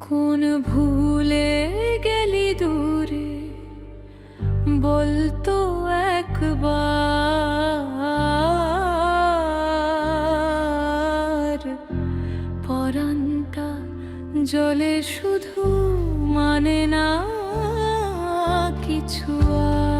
কোন ভুলে গেলি দূরে? বলতো একবার। পরান্তা জলে শুধু মানে না কিছু আর।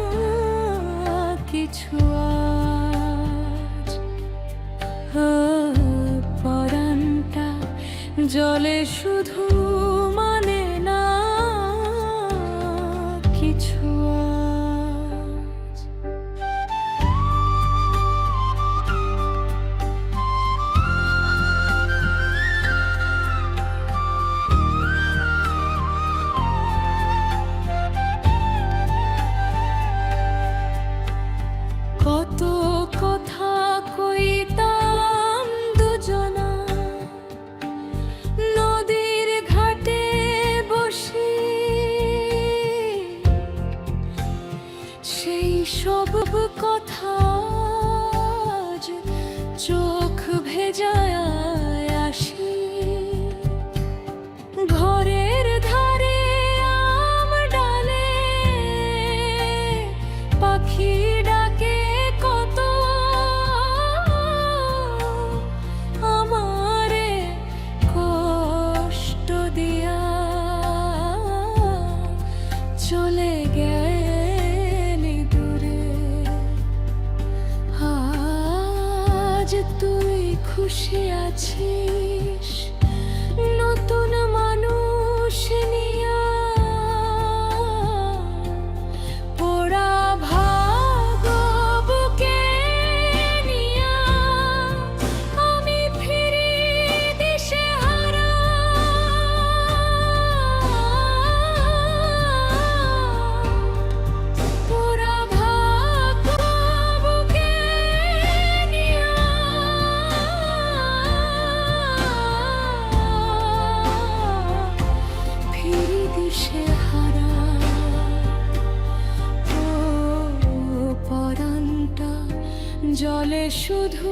কিছু আজ। হ্যাঁ, পরাণটা জলে শুধু সব কথা 是爱情。জলে শুধু